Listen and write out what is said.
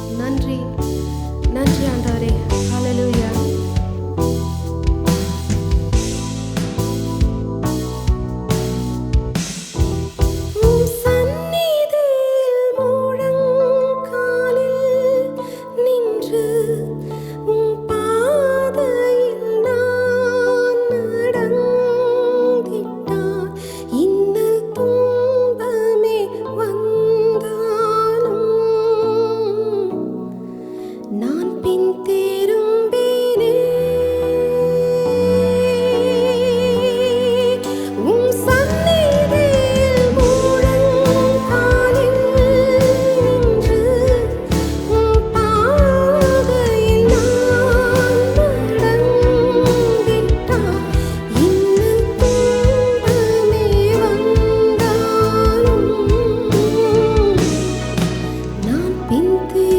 நன்றி. நன்றி ஆண்டவரே. ஹalleluya Inti.